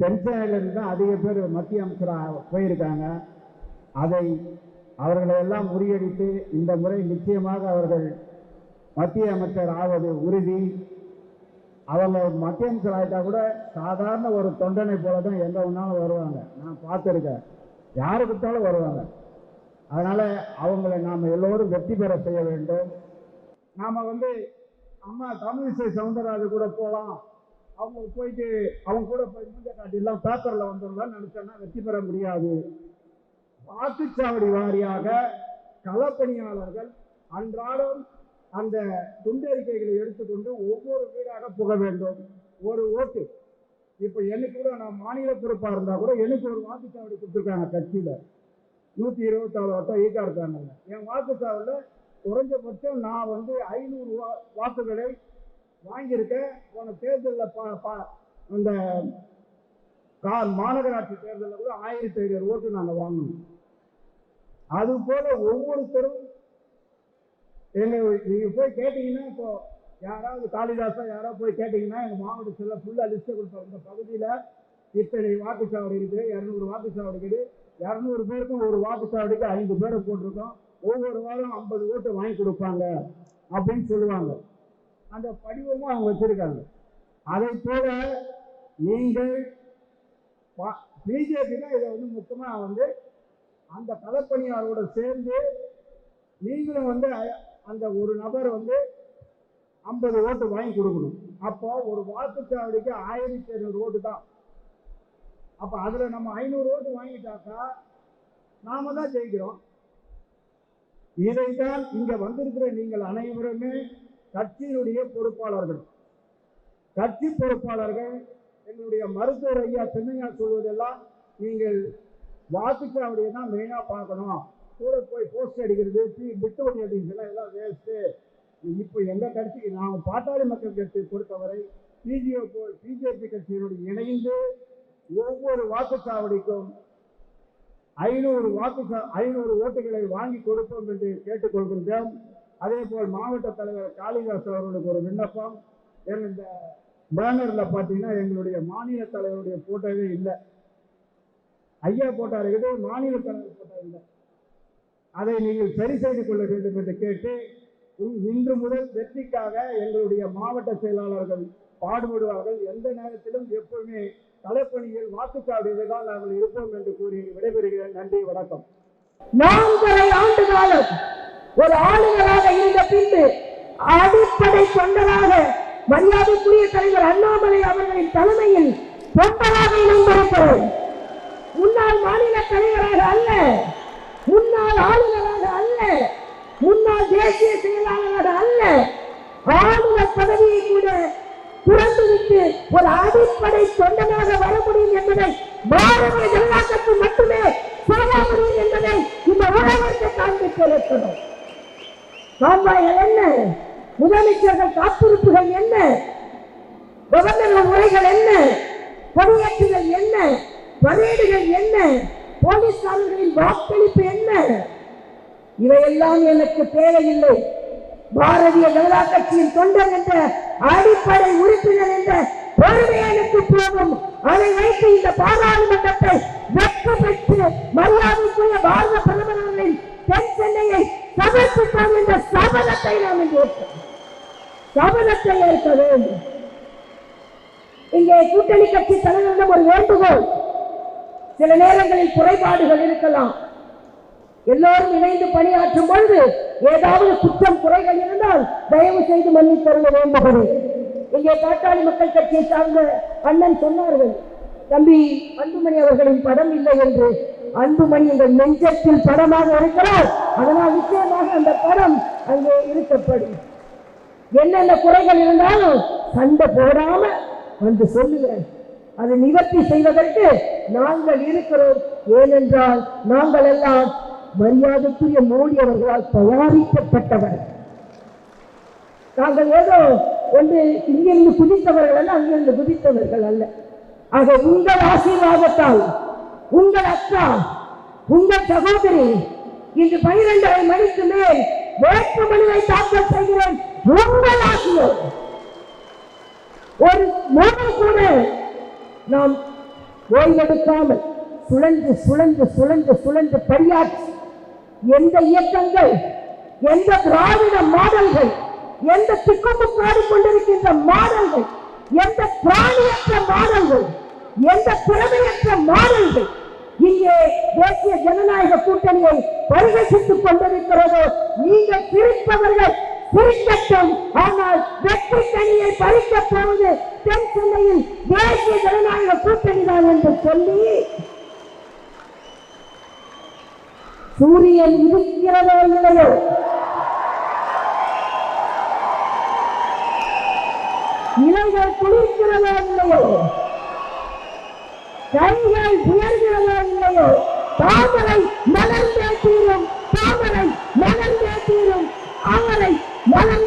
தென்சேனையிலிருந்து தான் அதிக பேர் மத்திய அமைச்சராக போயிருக்காங்க. அதை அவர்களை எல்லாம் முறியடித்து இந்த முறை நிச்சயமாக அவர்கள் மத்திய அமைச்சர் ஆவது உறுதி. அவங்க மத்திய அமைச்சர் ஆகிட்டா கூட சாதாரண ஒரு தொண்டனை போல தான் எங்கே ஒன்றாலும் வருவாங்க. நான் பார்த்துருக்கேன். யாரு கொடுத்தாலும் வருவாங்க. அதனால் அவங்களை நாம் எல்லோரும் வெற்றி பெற செய்ய வேண்டும். நாம் வந்து அம்மா தமிழிசை சவுந்தரராஜ் கூட போகலாம் அவங்க போயிட்டு அவங்க கூட போய் மூஞ்ச காட்டிலாம் பேப்பரில் வந்துடலாம் நினச்சோன்னா வெற்றி பெற முடியாது. வாக்குச்சாவடி வாரியாக களப்பணியாளர்கள் அன்றாடம் அந்த துண்டறிக்கைகளை எடுத்துக்கொண்டு ஒவ்வொரு வீடாக புக வேண்டும். ஒரு ஓட்டு. இப்போ எனக்கு கூட நான் மாநில பொறுப்பாக இருந்தால் கூட எனக்கு ஒரு வாக்குச்சாவடி கொடுத்துருக்காங்க கட்சியில். நூற்றி இருபத்தாறு வட்டம் ஈக்கா இருக்காங்க என் வாக்குச்சாவடியில் குறைஞ்சபட்சம் நான் வந்து ஐநூறு வா வாக்குகளை வாங்கியிருக்கேன். போன தேர்தலில் பா பா அந்த கா மாநகராட்சி தேர்தலில் கூட ஆயிரத்தி ஐநூறு ஓட்டு நாங்கள் வாங்கணும் அது போல ஒவ்வொருத்தரும் எங்க நீங்க போய் கேட்டீங்கன்னா இப்போ யாராவது காளிதாசா யாராவது போய் கேட்டீங்கன்னா எங்க மாவட்டத்தில் ஃபுல்லாக லிஸ்ட்டை கொடுப்போம் இந்த பகுதியில் இத்தனை வாக்குச்சாவடி இருக்குது இரநூறு வாக்குச்சாவடி இருக்குது. இரநூறு பேருக்கும் ஒரு வாக்குச்சாவடிக்கு ஐந்து பேரை போட்டிருக்கோம். ஒவ்வொரு வாரம் ஐம்பது ஓட்டு வாங்கி கொடுப்பாங்க அப்படின்னு சொல்லுவாங்க. அந்த படிவமும் அவங்க வச்சிருக்காங்க. அதை போல நீங்கள் பிஜேபி தான் இதை வந்து முக்கியமாக வந்து அந்த களப்பணியாரோட சேர்ந்து நீங்களும் வந்து அந்த ஒரு நபர் வந்து ஐம்பது ஓட்டு வாங்கி கொடுக்கணும். அப்போ ஒரு வாக்குச்சாவடிக்கு ஆயிரத்தி ஐநூறு ஓட்டு தான். அப்போ அதில் நம்ம ஐநூறு ஓட்டு வாங்கிட்டாக்கா நாம தான் ஜெயிக்கிறோம். இதைத்தான் இங்கே வந்திருக்கிற நீங்கள் அனைவருமே கட்சியினுடைய பொறுப்பாளர்கள். கட்சி பொறுப்பாளர்கள் எங்களுடைய மருத்துவர் ஐயா சின்னையா சொல்வதெல்லாம் நீங்கள் வாக்குச்சாவடியை தான் மெயினாக பார்க்கணும். கூட போய் போஸ்ட் அடிக்கிறது பி பிட்டு ஒட்டி அடிக்கிறதுலாம் எல்லாம் வேஸ்ட்டு இப்போ எங்கள் கட்சிக்கு நாங்கள் பாட்டாளி மக்கள் கட்சியை பொறுத்தவரை பிஜிஓ பிஜேபி கட்சியினுடைய இணைந்து ஒவ்வொரு வாக்குச்சாவடிக்கும் ஐநூறு வாக்கு ஐநூறு ஓட்டுகளை வாங்கி கொடுப்போம் என்று கேட்டுக்கொள்கின்றோம். அதே போல் மாவட்ட தலைவர் காளிதாஸ் அவர்களுக்கு ஒரு விண்ணப்பம். ஏன் இந்த பேனரில் பார்த்தீங்கன்னா எங்களுடைய மாநில தலைவருடைய போட்டோவே இல்லை. ஐயா போட்டா இருக்குது மாநில தலைவர் போட்டோ இல்லை. அதை நீங்கள் சரி செய்து கொள்ள வேண்டும் என்று கேட்டு இன்று முதல் வெற்றிக்காக எங்களுடைய மாவட்ட செயலாளர்கள் பாடுபடுவார்கள். எந்த நேரத்திலும் எப்பவுமே தலைப்பணியில் வாக்குச்சாவடியில் தான் நாங்கள் இருப்போம் என்று கூறி விடைபெறுகிறேன். நன்றி வணக்கம். நான்கரை ஆண்டு காலம் ஒரு ஆளுநராக இருந்த பின்பு அடிப்படை தொண்டராக மரியாதைக்குரிய தலைவர் அண்ணாமலை அவர்களின் தலைமையில் தொண்டராக இணைந்திருக்கிறோம் முன்னாள் மாநில தலைவராக அல்ல முன்னாள் ஆளுநராக அல்ல முன்னாள் தேசிய செயலாளராக அல்ல ஆளுநர் பதவியை கூட துறந்துவிட்டு ஒரு அடிப்படை தொண்டனாக வர முடியும் என்பதை பாரதிய ஜனதா மட்டுமே சொல்ல முடியும் என்பதை இந்த உலகத்தை காண்பித்து இருக்கணும் கால்வாய்கள் என்ன? முதலமைச்சர்கள் காத்திருப்புகள் என்ன? கவர்னர்கள் முறைகள் என்ன? கொடியேற்றுகள் என்ன? பரேடுகள் என்ன? போலீஸ்காரர்களின் வாக்களிப்பு என்ன? இவையெல்லாம் எனக்கு தேவையில்லை. பாரதிய ஜனதா கட்சியின் தொண்டர் என்ற அடிப்படை உறுப்பினர் என்ற பெருமை எனக்கு போகும் அதை வைத்து இந்த பாராளுமன்றத்தை வெப்பப்பட்டு மரியாதை பாரத பிரதமர் அவர்களின் தென் சென்னையை சமர்ப்பிப்போம் என்ற நாம் இன்று ஏற்போம் ஏற்க வேண்டும். இங்கே கூட்டணி கட்சி தலைவரிடம் ஒரு வேண்டுகோள். சில நேரங்களில் குறைபாடுகள் இருக்கலாம். எல்லோரும் இணைந்து பணியாற்றும் பொழுது ஏதாவது குற்றம் குறைகள் இருந்தால் தயவு செய்து மன்னித்தருள வேண்டுகிறேன். இங்கே பாட்டாளி மக்கள் கட்சியை சார்ந்த அண்ணன் சொன்னார்கள் தம்பி அன்புமணி அவர்களின் படம் இல்லை என்று. அன்புமணி எங்கள் நெஞ்சத்தில் படமாக இருக்கிறார். அதனால் நிச்சயமாக அந்த படம் அங்கே இருக்கப்படும் என்னென்ன குறைகள் இருந்தாலும் சண்டை போடாம வந்து சொல்லுகிறேன் அதை நிவர்த்தி செய்வதற்கு நாங்கள் இருக்கிறோம். ஏனென்றால் நாங்கள் எல்லாம் மரியாதைக்குரிய மோடி அவர்களால் தயாரிக்கப்பட்டவர் நாங்கள் ஏதோ ஒன்று இங்கிருந்து குதித்தவர்கள் அல்ல அங்கிருந்து குதித்தவர்கள் அல்ல. ஆக உங்கள் ஆசீர்வாதத்தால் உங்கள் அக்கா உங்கள் சகோதரி இன்று பனிரெண்டரை மணிக்கு மேல் வேட்புமனுவை தாக்கல் செய்கிறேன். உங்கள் ஆசியோடு ஒரு மனு கூட நாம் ஓய்வெடுக்காமல் சுழன்று சுழன்று சுழன்று சுழன்று பணியாற்றி எந்த இயக்கங்கள் எந்த திராவிட மாடல்கள் எந்த திக்கும்பு பாடிக்கொண்டிருக்கின்ற மாடல்கள் எந்த பிராணியற்ற மாடல்கள் எந்த திறமையற்ற மாடல்கள் இங்கே தேசிய ஜனநாயக கூட்டணியை பரிகசித்துக் கொண்டிருக்கிறதோ நீங்கள் சிரிப்பவர்கள் சிரிக்கட்டும். ஆனால் வெற்றி கனியை பறிக்க போவது தென் சென்னையில் தேசிய ஜனநாயக கூட்டணி தான் என்று சொல்லி சூரியன் இருக்கிறதோ இல்லையோ? இலைகள் குளிர்கிறதோ இல்லையோ? கைகள் உயர்கிறதோ இல்லையோ தாமரை மலர்ந்தே தீரும் தாமரை மலர்ந்தே தீரும். அவரை மலர்ந்தே